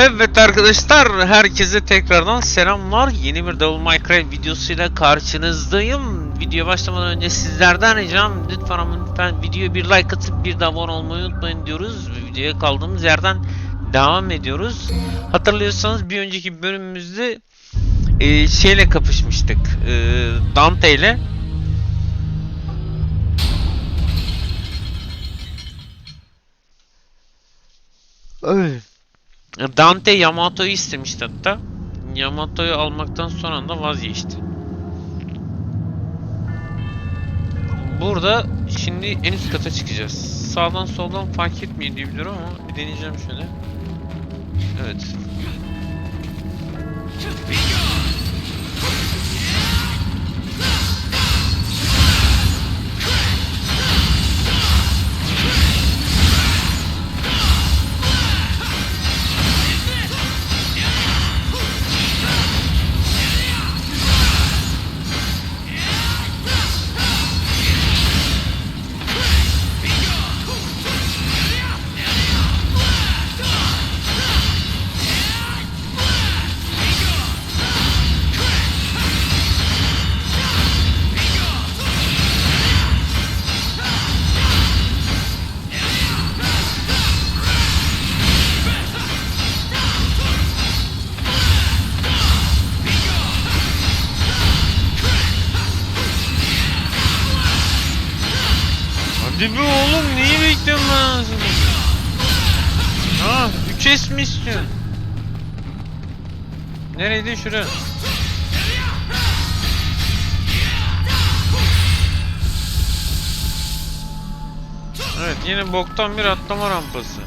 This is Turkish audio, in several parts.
Evet arkadaşlar, herkese tekrardan selamlar. Yeni bir Devil May Cry videosuyla karşınızdayım. Video başlamadan önce sizlerden ricam lütfen lütfen videoya bir like atıp bir de abone olmayı unutmayın diyoruz. Videoya kaldığımız yerden devam ediyoruz. Hatırlıyorsanız bir önceki bölümümüzde e, şeyle kapışmıştık. E, Dante ile. Öyle. Dante Yamato'yu istemişti hatta. Yamato'yu almaktan sonra da vazgeçti. Burada şimdi en üst kata çıkacağız. Sağdan soldan fark etmiyor diye biliyorum ama bir deneyeceğim şöyle. Evet. Mi istiyorsun? Nereydi şuraya? Evet yine boktan bir atlama rampası.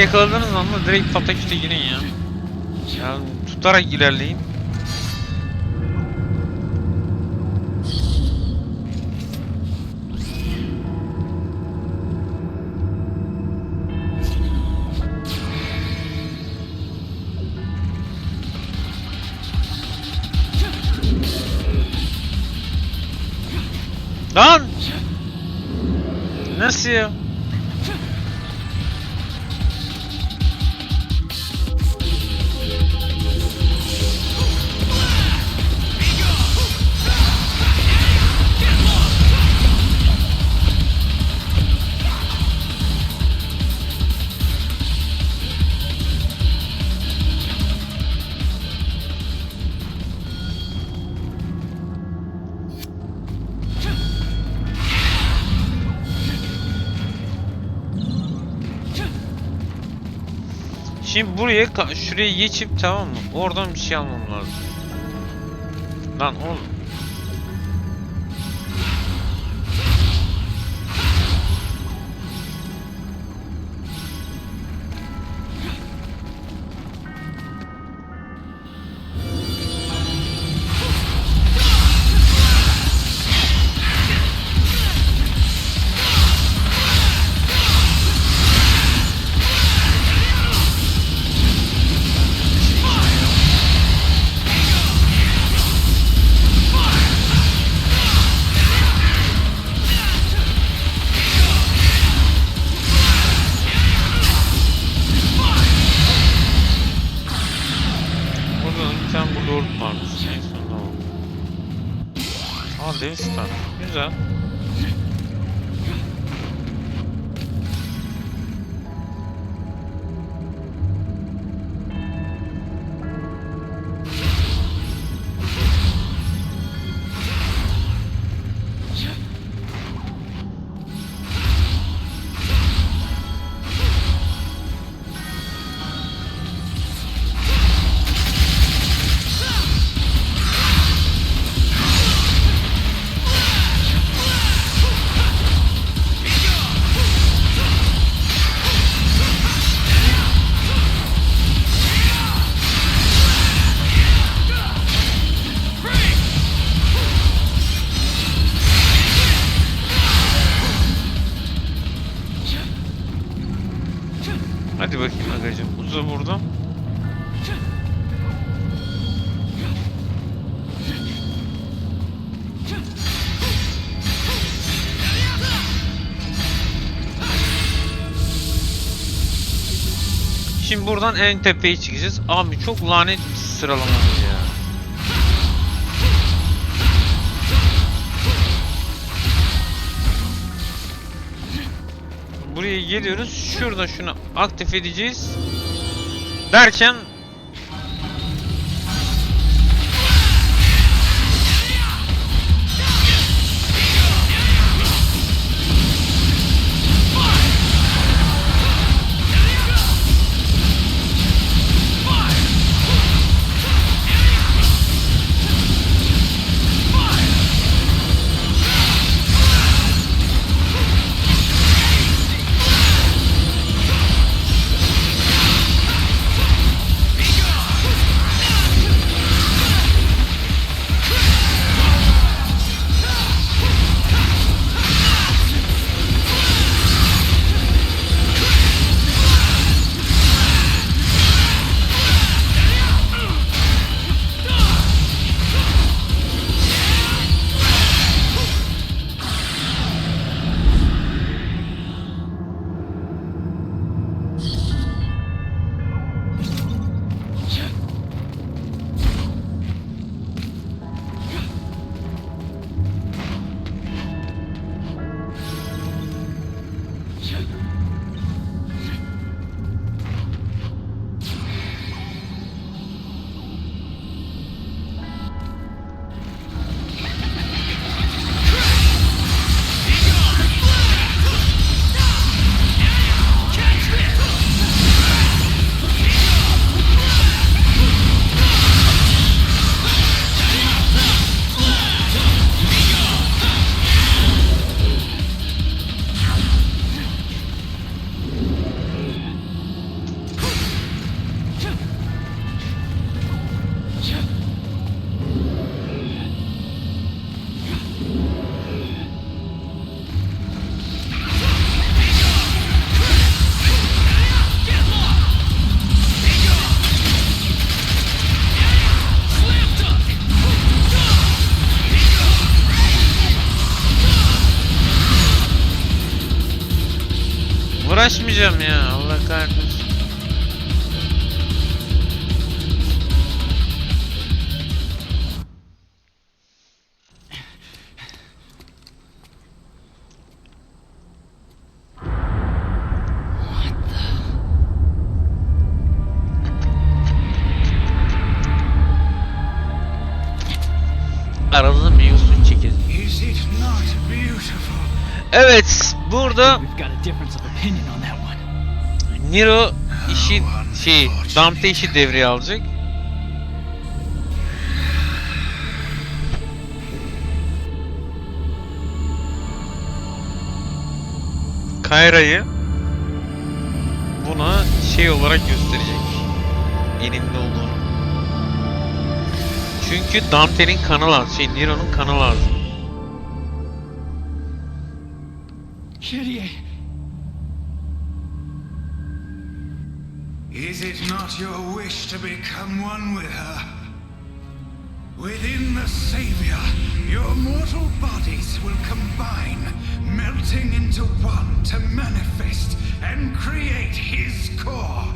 Yakaladığınız anda direkt pataküte girin ya. Yani tutarak ilerleyin. Lan! Nasıl ya? Şimdi buraya şuraya geçip tamam mı? Oradan bir şey almam lazım. Lan oğlum. Hadi bakayım agacım. Uza vurdum. Şimdi buradan en tepeye çıkacağız. Abi çok lanet bir sıralama Buraya geliyoruz. Şurada şunu aktif edeceğiz. Derken uğraşmayacağım ya. Allah kahretsin. Nero işi şey Dante işi devreye alacak. Kayra'yı buna şey olarak gösterecek. Eninde olduğunu. Çünkü Dante'nin kanı lazım. Şey Nero'nun kanı lazım. Kyrie, Is it not your wish to become one with her? Within the Savior, your mortal bodies will combine, melting into one to manifest and create his core.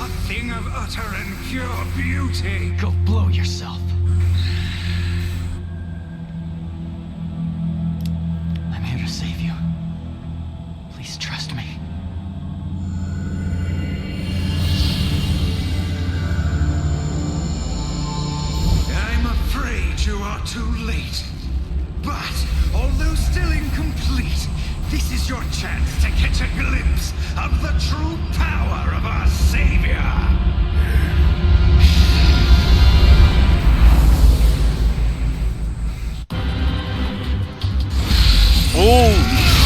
A thing of utter and pure beauty. go blow yourself. Gol!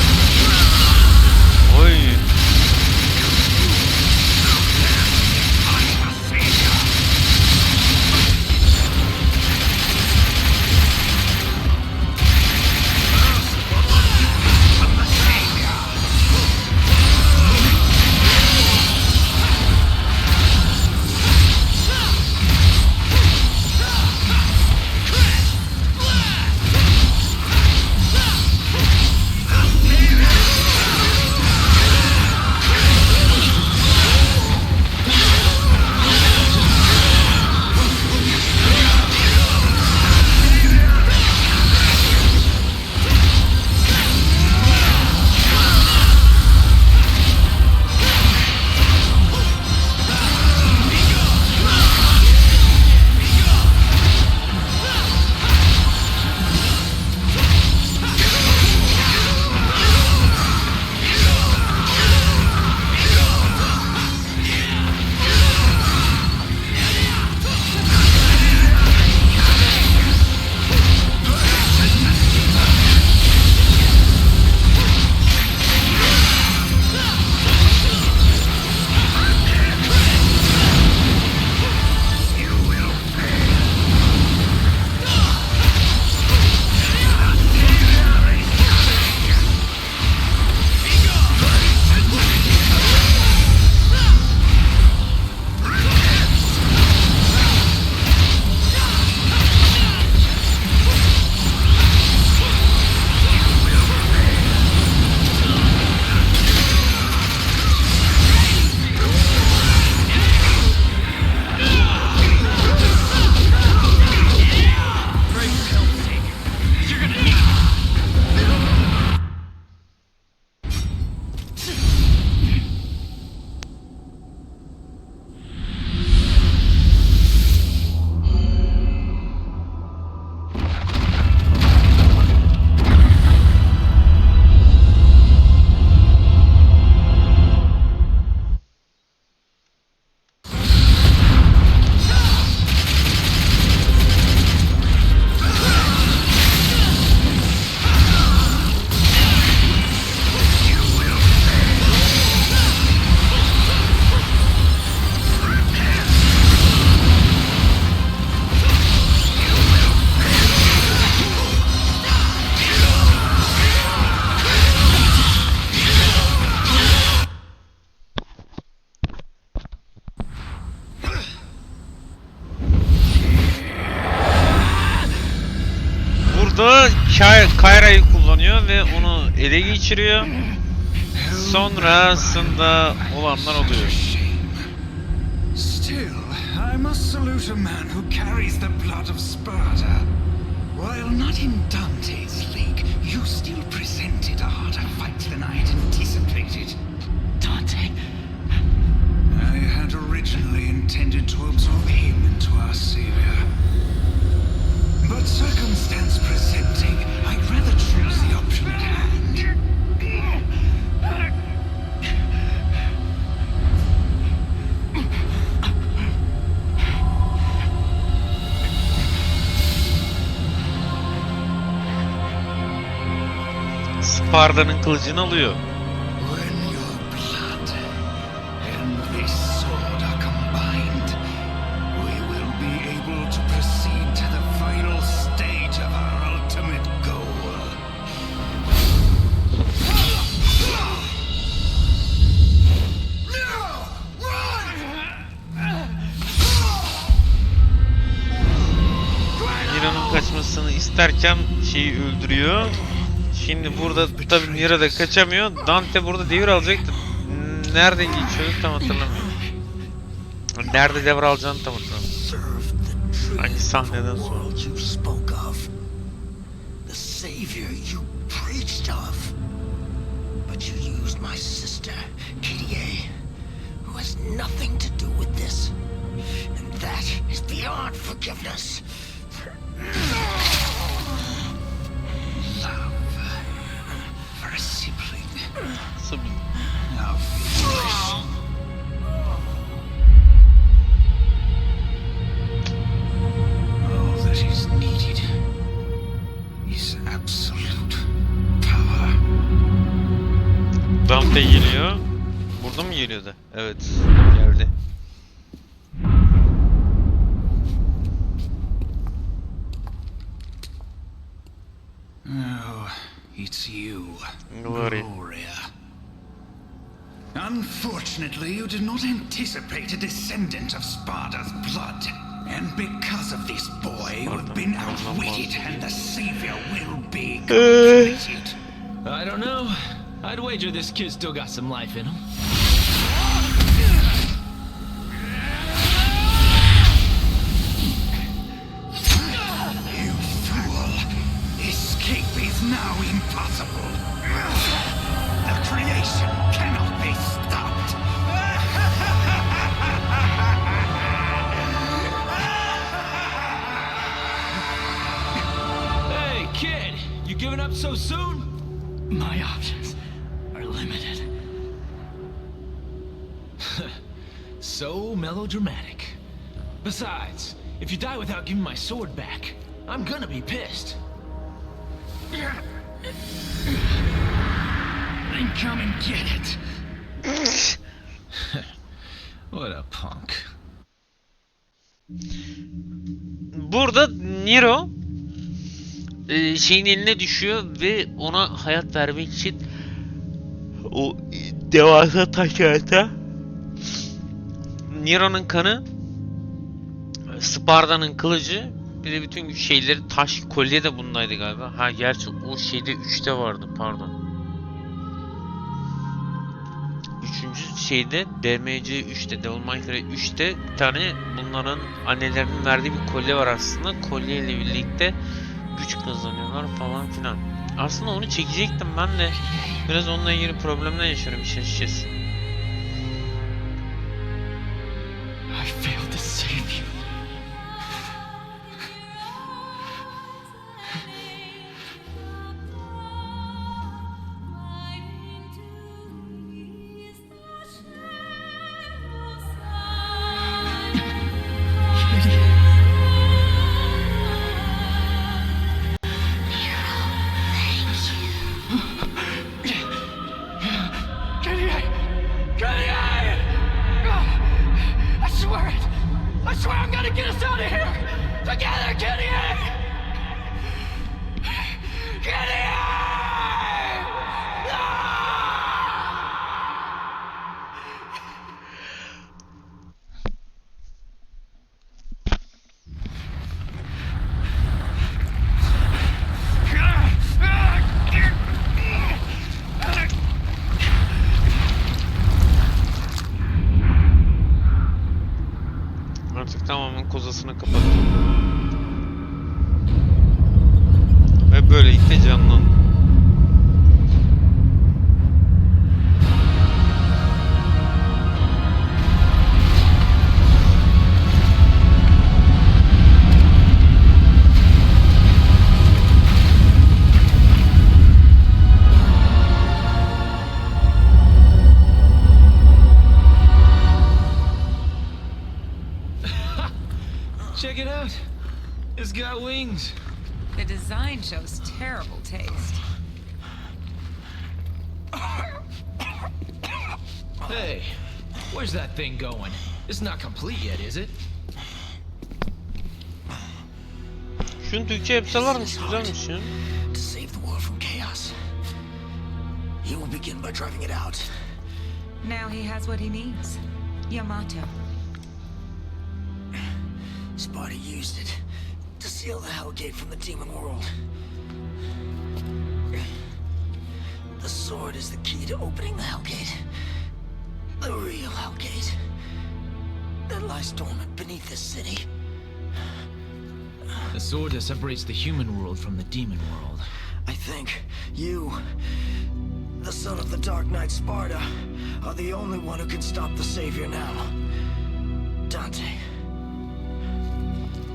Geçiriyor. Sonrasında olanlar oluyor. Still, I must salute a man who carries the blood of Sparta. While not in Dante's league, you still goal. No! Niro'nun kaçmasını isterken şeyi öldürüyor. Şimdi burada tabi Niro da kaçamıyor. Dante burada devir alacaktı. Nereden geçiyordu tam hatırlamıyorum. Nerede devir alacağını tam hatırlamıyorum. Hangi sahneden sonra? nothing to do with this. And that is beyond forgiveness. Evet. Geldi. Oh, it's you, Glory. Gloria. Unfortunately, you did not anticipate a descendant of Sparta's blood. And because of this boy, you have been outwitted, and the savior will be completed. I don't know. I'd wager this kid still got some life in him. Impossible. The creation cannot be stopped. Hey, kid! You giving up so soon? My options are limited. So melodramatic. Besides, if you die without giving my sword back, I'm gonna be pissed. Come and get it. What a punk. Burada Nero e, şeyin eline düşüyor ve ona hayat vermek için o devasa taş kağıta Nero'nun kanı Sparda'nın kılıcı bir de bütün şeyleri taş kolye de bundaydı galiba. Ha gerçi o şeyde 3'te vardı pardon. Üçüncü şeyde DMC 3'te Devil May Cry 3'te bir tane bunların annelerinin verdiği bir kolye var aslında. Kolye ile birlikte güç kazanıyorlar falan filan. Aslında onu çekecektim ben de biraz onunla ilgili problemler yaşıyorum işin açıkçası. Check it out. It's got wings. The design shows terrible taste. Hey, where's that thing going? It's not complete yet, is it? Şunu Türkçe yapsalarmış güzelmiş ya. To save the world from chaos. He will begin by driving it out. Now he has what he needs. Yamato. Sparta used it to seal the Hellgate from the demon world. The sword is the key to opening the Hellgate. The real Hellgate. That lies dormant beneath this city. The sword that separates the human world from the demon world. I think you, the son of the Dark Knight Sparta, are the only one who can stop the Savior now.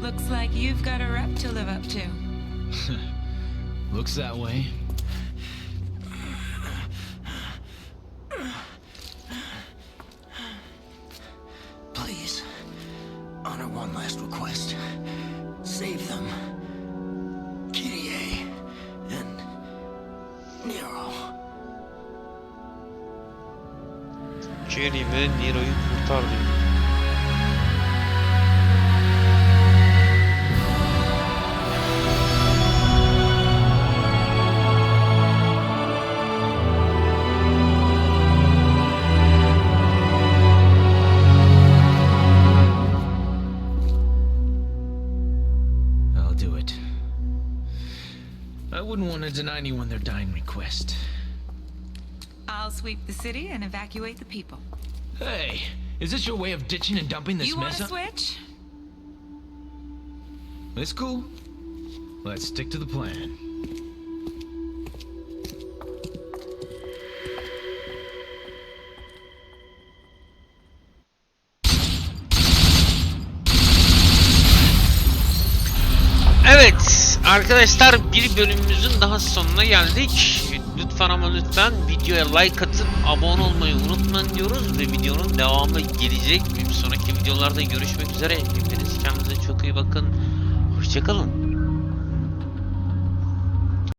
Looks like you've got a rep to live up to. Looks that way. Please, honor one last request. Save them. Kyrie and Nero. Jerry ve Nero'yu kurtar deny anyone their dying request. I'll sweep the city and evacuate the people. Hey, is this your way of ditching and dumping this you want mess to up? switch? It's cool. Let's stick to the plan. Arkadaşlar bir bölümümüzün daha sonuna geldik. Lütfen ama lütfen videoya like atıp abone olmayı unutmayın diyoruz ve videonun devamı gelecek. Bir sonraki videolarda görüşmek üzere. Hepiniz kendinize çok iyi bakın. Hoşçakalın.